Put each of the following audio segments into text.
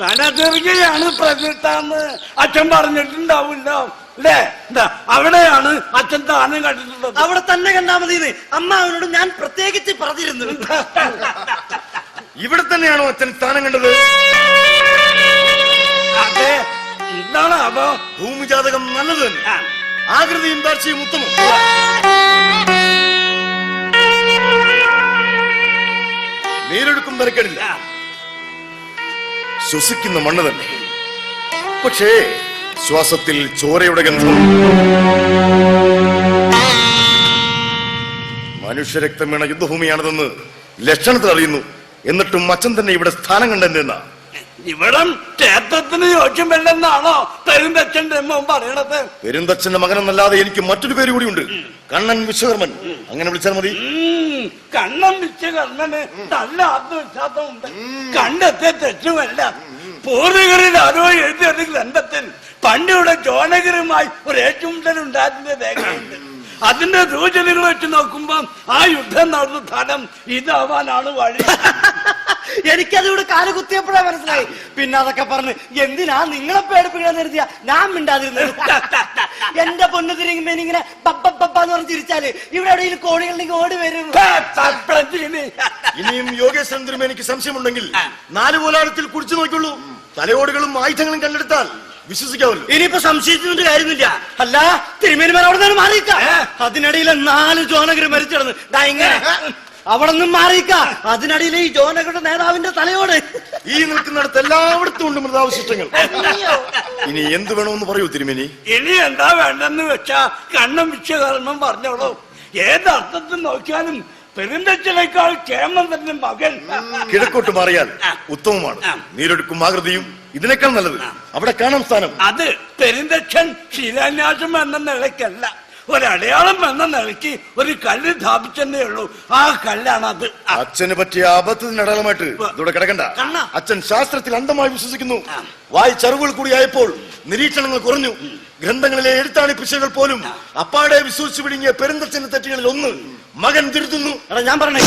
ധനദുർഗയാണ് പ്രകൃതാന്ന് അച്ഛൻ പറഞ്ഞിട്ടുണ്ടാവില്ല. അല്ലേ? എന്താ അവിടെയാണ് അച്ഛൻ താനും കണ്ടിട്ടുള്ളത്. അവിടെ തന്നെ കണ്ടാ മതി അമ്മ അവനോട് ഞാൻ പ്രത്യേകിച്ച് പറഞ്ഞിരുന്നു. ഇവിടെ തന്നെയാണോ അച്ഛൻ സ്ഥാനം കണ്ടത്? അതെ എന്താണ് അപ്പോ ഭൂമിജാതകം നല്ലത് തന്നെ. ആകൃതിയും താഴ്ചയും ഉത്തമം. നേരെടുക്കും നിരക്കടില്ല ആ. ശ്വസിക്കുന്ന മണ്ണ് തന്നെ. പക്ഷേ ശ്വാസത്തിൽ ചോരയുടെ ഗന്ധം. മനുഷ്യരക്തം വീണ യുദ്ധഭൂമിയാണിതെന്ന് ലക്ഷണത്തിൽ അറിയുന്നു. എന്നിട്ടും അച്ഛൻ തന്നെ ഇവിടെ സ്ഥാനം കണ്ടെന്ന ഇവിടം ക്ഷേത്രത്തിന് യോഗ്യമല്ലെന്നാണോ പെരുന്തച്ഛന്റെ പറയണത്? പെരുന്തച്ഛന്റെ മകനെന്നല്ലാതെ എനിക്ക് മറ്റൊരു പേര് കൂടിയുണ്ട് കണ്ണൻ വിശ്വകർമ്മൻ. അങ്ങനെ വിളിച്ചാൽ മതി. കണ്ണം വിച്ച കണ്ണന് നല്ല ആത്മവിശ്വാസമുണ്ട് കണ്ടെത്തിയ തെറ്റുമല്ല പൂർവികരിൽ ആരോ എഴുതിയൊരു ഗ്രന്ഥത്തിൽ പണ്ടിവിടെ ജോനകരുമായി ഒരു ഏറ്റുമുട്ടൽ ഉണ്ടായതിന്റെ രേഖയുണ്ട്. അതിന്റെ സൂചനകൾ വെച്ച് നോക്കുമ്പോ ആ യുദ്ധം നടന്ന സ്ഥലം ഇതാവാനാണ് വഴി. എനിക്കതിവിടെ കാൽ കുത്തിയപ്പോഴേ മനസ്സിലായി. പിന്നെ അതൊക്കെ പറഞ്ഞ് എന്തിനാ നിങ്ങളെ പേടിപ്പിക്കാൻ നിർത്തിയ? ഞാൻ മിണ്ടാതിരുന്നത്. എന്റെ പൊന്നു തിരിങ്ങുമ്പോ ഇങ്ങനെ എന്ന് പറഞ്ഞ് ചിരിച്ചാൽ ഇവിടെ എവിടെയെങ്കിലും കോഴികളുണ്ടെങ്കിൽ ഓടി വരും. ഇനിയും യോഗേശ്വരൻ തിരുമ എനിക്ക് സംശയമുണ്ടെങ്കിൽ നാല് പോലാഴത്തിൽ കുടിച്ചു നോക്കിയുള്ളൂ. തലയോടുകളും ആയുധങ്ങളും കണ്ടെടുത്താൽ വിശ്വസിക്കാവല്ലോ. ഇനിയിപ്പോ സംശയിച്ചിട്ട് കാര്യമില്ല. അല്ല തിരുമേനിമാർ അവിടെ നിന്ന് മാറിയിക്ക. അതിനിടയിൽ നാല് ജോനകര് മരിച്ചിടന്ന്. ഇങ്ങനെ. അവിടെ നിന്നും മാറിയിക്ക. അതിനടിയിൽ ഈ ജോനകളുടെ നേതാവിന്റെ തലയോട്. ഈ നിൽക്കുന്നിടത്ത് എല്ലായിടത്തും ഉണ്ട് മൃതാവശിഷ്ടങ്ങൾ. ഇനി എന്ത് വേണമെന്ന് പറയൂ തിരുമേനി. ഇനി എന്താ വേണ്ടെന്ന് വെച്ചാ കണ്ണം വിശ്വകർമ്മം പറഞ്ഞോളൂ. ഏത് അർത്ഥത്തിൽ നോക്കിയാലും പെരുന്തച്ചനേക്കാൾ ക്ഷേമം തന്നെ മകൻ. കിഴക്കോട്ട് മാറിയാൽ ഉത്തമമാണ്. നീരൊടുക്കും ആകൃതിയും ഇതിനേക്കാൾ നല്ലത്. അവിടെ കാണാം സ്ഥാനം. അത് പെരുന്തച്ഛൻ ശിലാന്യാസം എന്ന നിലയ്ക്കല്ല. ഒരടയാളം എന്ന നിലയ്ക്ക് ഒരു കല്ല് സ്ഥാപിച്ചെന്നേ ഉള്ളൂ. ആ കല്ലാണ് അത് അച്ഛന് പറ്റിയ അബദ്ധത്തിന് അടയാളമായിട്ട് കിടക്കണ്ട. അച്ഛൻ ശാസ്ത്രത്തിൽ അന്ധമായി വിശ്വസിക്കുന്നു. വായി ചെറുകൾ കൂടിയായപ്പോൾ നിരീക്ഷണങ്ങൾ കുറഞ്ഞു. ഗ്രന്ഥങ്ങളിലെ എഴുത്താണി പിശകൾ പോലും അപ്പാടെ വിശ്വസിച്ചു പിടുങ്ങിയ പെരുന്തച്ഛന്റെ തെറ്റുകളിൽ ഒന്ന് മകൻ തിരുത്തുന്നു. എടാ ഞാൻ പറഞ്ഞേ.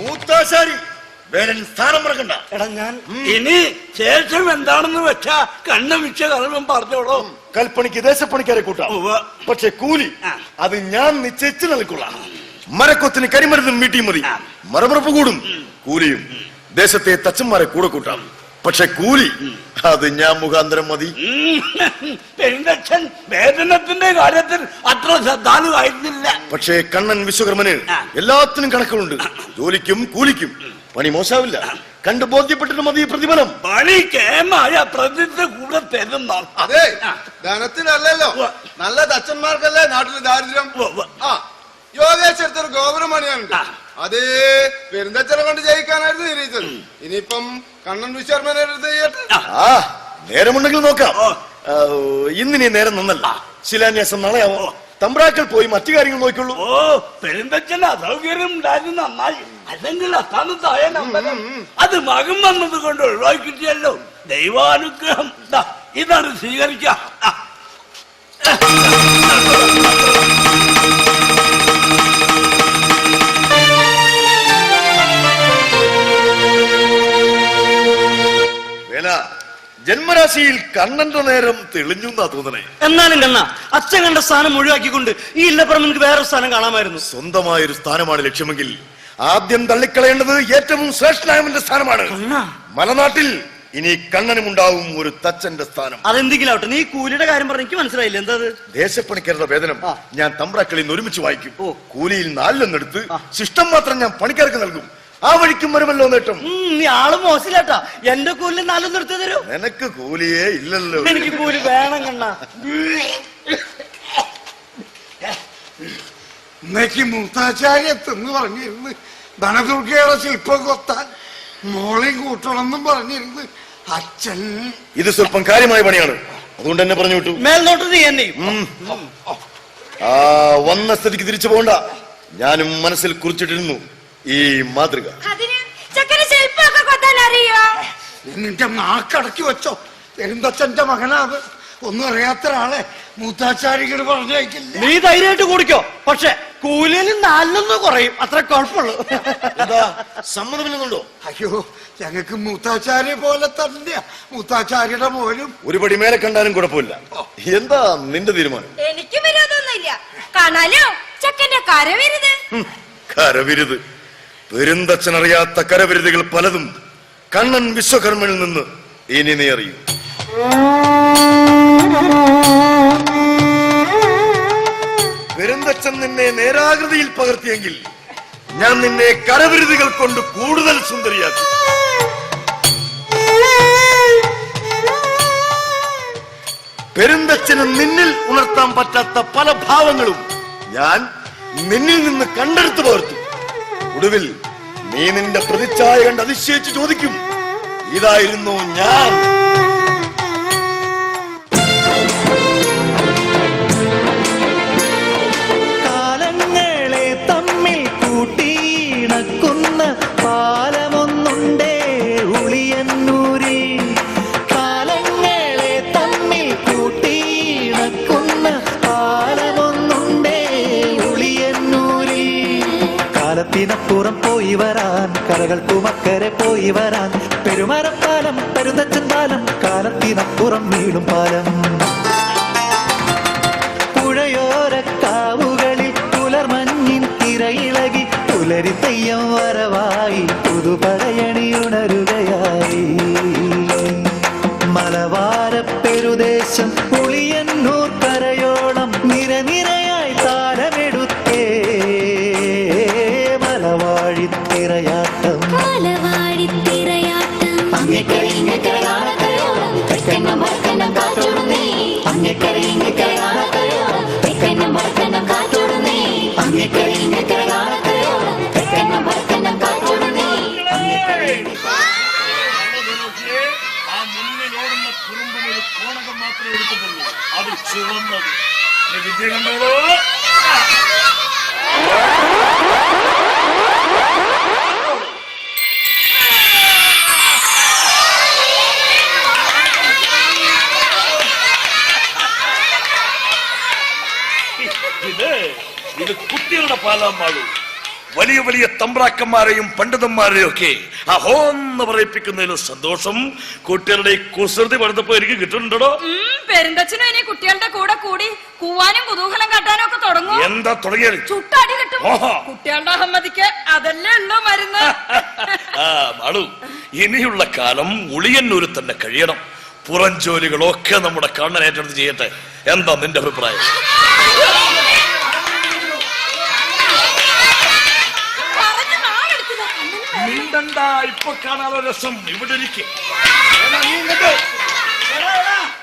മൂത്താശാരി. വേരൻ സ്ഥാനം മറക്കണ്ട. എടാ ഞാൻ ഇനി ശേഷം എന്താണെന്ന് വെച്ചാ കണ്ണം വിശ്വകർമ്മം പറഞ്ഞോളൂ. കൽപ്പണിക്ക് ദേശപ്പണിക്കാരെ കൂട്ടാം. പക്ഷെ കൂലി അത് ഞാൻ നിശ്ചയിച്ചു നൽകൊള്ളാം. മരക്കൊത്തിന് കരിമരുന്നും മീട്ടി മതി. മരമറപ്പ് കൂടും. കൂലിയും ദേശത്തെ തച്ചന്മാരെ കൂടെ കൂട്ടാം. പക്ഷെ കൂലി അത് ഞാൻ മുഖാന്തരം മതി. പെരുന്തച്ഛൻ വേതനത്തിന്റെ കാര്യത്തിൽ അത്ര ശ്രദ്ധാലുവായിരുന്നില്ല പക്ഷേ കണ്ണൻ വിശ്വകർമ്മന്. എല്ലാത്തിനും കണക്കുകളുണ്ട്. ജോലിക്കും കൂലിക്കും. പണി മോശാവില്ല. കണ്ടു ബോധ്യപ്പെട്ടിട്ട് മതി പ്രതിഫലം. പണി കേമായ പ്രതിന്റെ കൂടെ തരുന്ന അതെ ധനത്തിനല്ലല്ലോ. നല്ല തച്ചന്മാർക്കല്ലേ നാട്ടിൽ ദാരിദ്ര്യം. ആ യോഗേശ്വരത്തൊരു ഗോപുരമണിയാനുണ്ട് ആ. അത് പെരുന്തച്ചനെ കൊണ്ട് ജയിക്കാനായിരുന്നു നിരീച്ചത് ഇനിയിപ്പം കണ്ണൻ വിശ്വർമ്മനെ എടുത്ത് ചെയ്യട്ടെ? ആ. നേരമുണ്ടെങ്കിൽ നോക്കാം. ഇന്നിനി നേരം നന്നല്ല. ശിലാന്യാസം നാളെ ആവോ തമ്പ്രാക്കൾ പോയി മറ്റു കാര്യങ്ങൾ നോക്കിയുള്ളൂ. ഓ പെരുന്തച്ഛന് അസൗകര്യം ഉണ്ടായിരുന്നു നന്നായി. അല്ലെങ്കിൽ അസ്ഥാനത്തായ നമ്പരം. അത് മകം വന്നത് കൊണ്ട് ഒഴിവാക്കിയിട്ടല്ലോ ദൈവാനുഗ്രഹം. ദാ, ഇതാണ് സ്വീകരിക്കാം ജന്മരാശിയിൽ കണ്ണന്റെ നേരം തെളിഞ്ഞു എന്നാ തോന്നണേ. എന്നാലും കണ്ണ അച്ഛൻ കണ്ട സ്ഥാനം ഒഴിവാക്കിക്കൊണ്ട് ഈ ഇല്ലപ്പുറം എനിക്ക് വേറെ സ്ഥാനം കാണാമായിരുന്നു. സ്വന്തമായ ഒരു സ്ഥാനമാണ് ലക്ഷ്യമെങ്കിൽ ആദ്യം തള്ളിക്കളയേണ്ടത് ഏറ്റവും ശ്രേഷ്ഠനായവന്റെ സ്ഥാനമാണ്. കണ്ണാ. മലനാട്ടിൽ ഇനി കണ്ണനും ഉണ്ടാവും ഒരു തച്ചന്റെ സ്ഥാനം. അതെന്തെങ്കിലും ആവട്ടെ നീ കൂലിയുടെ കാര്യം പറഞ്ഞ എനിക്ക് മനസ്സിലായില്ല? എന്താ അത് ദേശപ്പണിക്കാരുടെ വേതനം ഞാൻ തമ്പ്രാക്കളിൽ നിന്ന് ഒരുമിച്ച് വായിക്കും. ഓ. കൂലിയിൽ നാലിലൊന്നെടുത്ത്. ശിഷ്ടം മാത്രം ഞാൻ പണിക്കാർക്ക് നൽകും. ആ വഴിക്കും വരുമല്ലോ നേട്ടം നീ ആൾ മോശമില്ലാട്ടാ എന്റെ കൂലിന് നാലും നിർത്തി തരൂ. നിനക്ക് കൂലിയേ ഇല്ലല്ലോ. എനിക്ക് കൂലി വേണം കണ്ണ. ഇന്നേക്ക് മൂത്താചാര്യത്തെന്ന് പറഞ്ഞിരുന്ന്. ധനദുർഗയുടെ ശില്പം കൊത്താൻ മോളെയും കൂട്ടണമെന്നും പറഞ്ഞിരുന്ന്. അച്ഛൻ. ഇത് സ്വല്പം കാര്യമായ പണിയാണ്. അതുകൊണ്ട് എന്നെ പറഞ്ഞു വിട്ടു. മേൽനോട്ട് നീ എന്നെയും ആ വന്ന സ്ഥിതിക്ക് തിരിച്ചു പോകണ്ട. ഞാനും മനസ്സിൽ കുറിച്ചിട്ടിരുന്നു. ഈ മാതൃക. അതിന് ചക്കന് ശില്പമൊക്കെ കൊത്താൻ അറിയോ? നിന്റെ നാക്കടക്കി വെച്ചോ. പെരുന്തച്ഛന്റെ മകനാത് ഒന്നും അറിയാത്ത ഒരാളെ മൂത്താചാരികൾ പറഞ്ഞയക്കില്ല? നീ ധൈര്യമായിട്ട് കൂടിക്കോ. പക്ഷെ കൂലിയിൽ നാലിലൊന്നും കുറയും. അത്ര കുഴപ്പമുള്ളൂ. എന്താ? സമ്മതമില്ലെന്നുണ്ടോ അയ്യോ ഞങ്ങൾക്ക് മൂത്താചാര്യ പോലെ തന്നെ മൂത്താചാര്യയുടെ മോനും. ഒരു പടി മേലെ കണ്ടാലും കുഴപ്പമില്ല. എന്താ നിന്റെ തീരുമാനം? എനിക്ക് വിരോധമൊന്നുമില്ല. കാണാലോ? ചക്കന്റെ കരവിരുത്. കരവിരുത്. പെരുന്തച്ഛനറിയാത്ത കരവിരുതികൾ പലതും കണ്ണൻ വിശ്വകർമ്മനിൽ നിന്ന് ഇനി നീ അറിയും. പെരുന്തച്ഛൻ നിന്നെ നേരാകൃതിയിൽ പകർത്തിയെങ്കിൽ ഞാൻ നിന്നെ കരവിരുതികൾ കൊണ്ട് കൂടുതൽ സുന്ദരിയാക്കും. പെരുന്തച്ഛന് നിന്നിൽ ഉണർത്താൻ പറ്റാത്ത പല ഭാവങ്ങളും ഞാൻ നിന്നിൽ നിന്ന് കണ്ടെടുത്ത് പകർത്തും. ഒടുവിൽ നീ നിന്റെ പ്രതിച്ഛായ കണ്ട് അതിശയിച്ച് ചോദിക്കും ഇതായിരുന്നു ഞാൻ. കരകൾക്കുമക്കരെ പോയി വരാൻ പെരുമരപ്പാലം പെരുന്തച്ചൻ പാലം കാലത്തിനപ്പുറം വീടും പാലം. പുഴയോരക്കാവുകളിൽ പുലർമഞ്ഞിൻ തിരയിളകി പുലരി തെയ്യം വരവായി പുതുപടയണിയുണരുകയായി മലവാഴിത്തിരയാട്ടം കാലവാടി തിറയാട്ടം അങ്ങക്കരെ ഇങ്ങക്കരെ കാണക്കരയോളം തെക്കനം മറക്കണം കാറ്റോടുന്നേ അങ്ങക്കരെ ഇങ്ങക്കരെ കാണക്കരയോളം തെക്കനം മറക്കണം കാറ്റോടുന്നേ. ആ മുന്നിലോടുന്ന കുറുമ്പിനൊരു കോണകം മാത്രമേ എടുത്തിട്ടുള്ളൂ. അത് ചുവന്നത്. വിദ്യ കണ്ടോളൂ ഇത് കുട്ടികളുടെ പാലാൻ പാടൂ വലിയ വലിയ തമ്പ്രാക്കന്മാരെയും പണ്ഡിതന്മാരെയും ഒക്കെ അഹോന്ന് പറയിപ്പിക്കുന്നതിൽ സന്തോഷം. കുട്ടികളുടെ കുസൃതി പഠിത്തപ്പോ എനിക്ക് കിട്ടുന്നുണ്ടോ പെരുന്തച്ഛനും ഇനി കുട്ടികളുടെ കൂടെ കൂടി കൂവാനും കുതൂഹലം കാട്ടാനും ഒക്കെ തുടങ്ങും എന്താ തുടങ്ങിയത് ചുട്ടടി കിട്ടും. കുട്ടികളുടെ അഹമ്മദിക്ക് അതല്ലേ ഉള്ളൂ മരുന്ന്. മാളു ഇനിയുള്ള കാലം ഉളിയന്നൂരിൽ തന്നെ കഴിയണം. പുറം ജോലികളൊക്കെ നമ്മുടെ കണ്ണൻ ഏറ്റെടുത്ത് ചെയ്യട്ടെ. എന്താ നിന്റെ അഭിപ്രായം പറഞ്ഞ് നാളെടുത്തില്ല മിണ്ടണ്ട ഇപ്പൊ കാണാതെ രസം ഇവിടെ ഇരിക്കെ.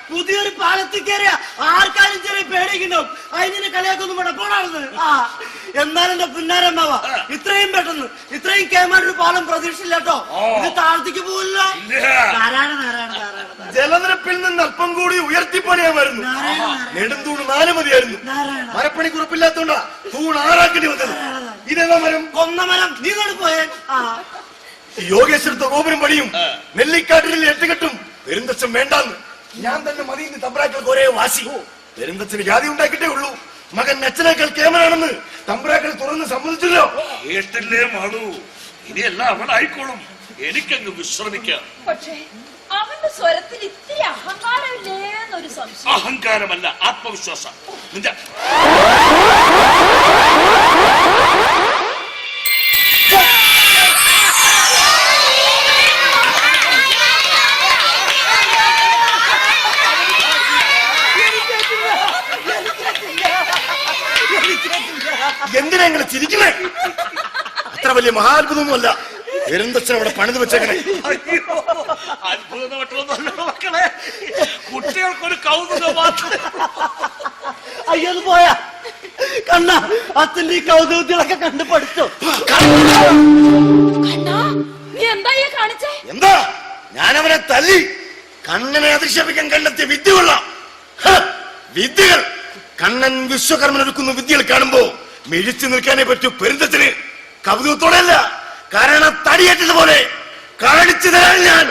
പുതിയൊരു പാലത്തിൽ കയറിയ. ആർക്കാരും ചെറിയ പേടിക്കുന്നു അതിനെ കളിയാക്കൊന്നും വേണ്ട. പോണാവുന്നത് ആ എന്നാലും എന്റെ പുന്നാരമ്മാവ ഇത്രയും പെട്ടെന്ന് ഇത്രയും കേമാനൊരു പാലം പ്രതീക്ഷിച്ചില്ല കേട്ടോ. ഇത് താഴ്ത്തിക്ക് പോവില്ല. ഇല്ല. നാരായണ നാരായണ നാരായണ ജലനിരപ്പിൽ നിന്ന് അല്പം കൂടി ഉയർത്തിപ്പണിയാമായിരുന്നു നെടുന്തൂണ് നാല് മതിയായിരുന്നു. മരപ്പണി കുറിപ്പില്ലാത്തോണ്ടാ തൂൺ ആറാക്കേണ്ടി വന്നത്. ഇതെന്താ മരം? കൊന്ന മരം. നീ പോയേ? ആ യോഗേശ്വരത്തെ ഗോപുരം പണിയും. നെല്ലിക്കാട്ടിൽ എട്ടുകെട്ടും പെരുന്തച്ഛൻ വേണ്ടാന്ന്. ഞാൻ തന്നെ മതിയെന്ന് തമ്പ്രാക്കൾക്ക് ഒരേ വാശി. പെരുന്തച്ഛന് ജാതി ഉണ്ടാക്കിട്ടേ ഉള്ളൂ. മകൻ അച്ഛനേക്കാൾ കേമനാണെന്ന് തമ്പ്രാക്കൾ തുറന്ന് സമ്മതിച്ചല്ലോ. കേട്ടില്ലേ മാളു? ഇനിയെല്ലാം അവിടെ ആയിക്കോളും എനിക്കങ്ങ് വിശ്രമിക്കാം. പക്ഷേ അവന്റെ സ്വരത്തിൽ ഇത്തിരി അഹങ്കാരമില്ലേന്നൊരു സംശയം. അഹങ്കാരമല്ല ആത്മവിശ്വാസം. നിന്റെ എന്തിനാ ഇങ്ങനെ ചിരിക്കണേ അത്ര വലിയ മഹാത്ഭുതമൊന്നുമല്ല. പെരുന്തച്ഛൻ അവിടെ പണിത് വെച്ചേക്കണേ. മക്കളെ. കുട്ടികൾക്കൊരു കൗതുകം മാത്രം. അയ്യോ പോയാ. കണ്ണ അച്ഛന്റെ ഈ കൗതുകത്തിലൊക്കെ കണ്ടു പഠിച്ചു. കണ്ണാ നീ എന്താ ഈ കാണിച്ചേ? എന്താ? ഞാൻ അവനെ തല്ലി കണ്ണനെ അധിക്ഷേപിക്കാൻ കണ്ടെത്തിയ വിദ്യ കൊള്ളാം. വിദ്യകൾ. കണ്ണൻ വിശ്വകർമ്മൻ എടുക്കുന്ന വിദ്യകൾ കാണുമ്പോ മിഴിച്ചു നിൽക്കാനേ പറ്റൂ. പെരുന്തത്തിന് കൗതുകത്തോടെയല്ല. കാരണം തടിയേറ്റതുപോലെ കാണിച്ചു തരാൻ ഞാൻ.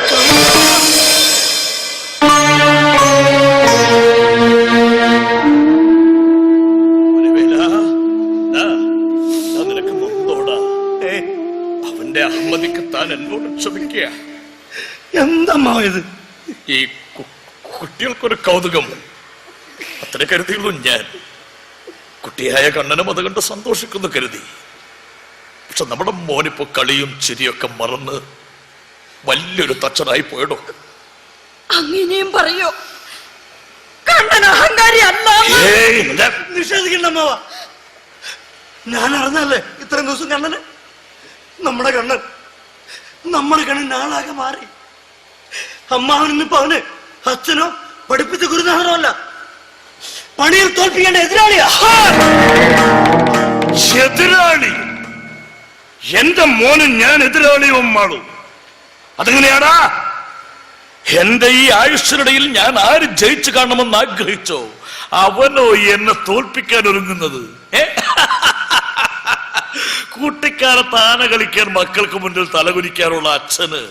അവന്റെ അഹമ്മദിക്ക് താൻ ഈ കുട്ടികൾക്കൊരു കൗതുകം. അത്ര കരുതിയുള്ളൂ ഞാൻ. കുട്ടിയായ കണ്ണനും അത് കണ്ട് സന്തോഷിക്കുന്നു കരുതി. പക്ഷെ നമ്മുടെ മോനിപ്പോ കളിയും ചിരിയൊക്കെ മറന്ന് വലിയൊരു തച്ചനായി പോയടോ. അങ്ങനെയും പറയോ? കണ്ണൻ അഹങ്കാരി അല്ല ഞാൻ- നിഷേധിക്കണ്ട അമ്മാവ ഞാൻ അറിഞ്ഞല്ലേ ഇത്രയും ദിവസം കണ്ണന്? നമ്മുടെ കണ്ണൻ നമ്മുടെ കണ്ണൻ നാളാകെ മാറി. അമ്മാവൻ ഇന്നിപ്പോ അവന് അച്ഛനോ പഠിപ്പിച്ച ഗുരുനാഥനോ അല്ല. പണിയിൽ തോൽപ്പിക്കേണ്ട എതിരാളിയാ. എതിരാളി. എന്റെ മോനും ഞാൻ എതിരാളിയും മാളു അതെങ്ങനെയാടാ? എന്റെ ഈ ആയുഷിനിടയിൽ ഞാൻ ആര് ജയിച്ചു കാണണമെന്ന് ആഗ്രഹിച്ചോ? അവനോ എന്നെ തോൽപ്പിക്കാൻ ഒരുങ്ങുന്നത്. കൂട്ടിക്കാലത്ത് ആന കളിക്കാൻ മക്കൾക്ക് മുന്നിൽ തലകുനിക്കാനുള്ള അച്ഛന്.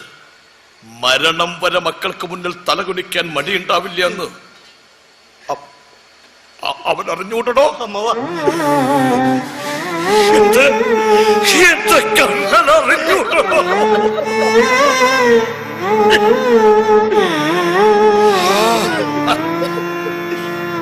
മരണം വരെ മക്കൾക്ക് മുന്നിൽ തലകുനിക്കാൻ മടിയുണ്ടാവില്ല എന്ന്. അവൻ അറിഞ്ഞൂടണോ അമ്മവ എന്ത്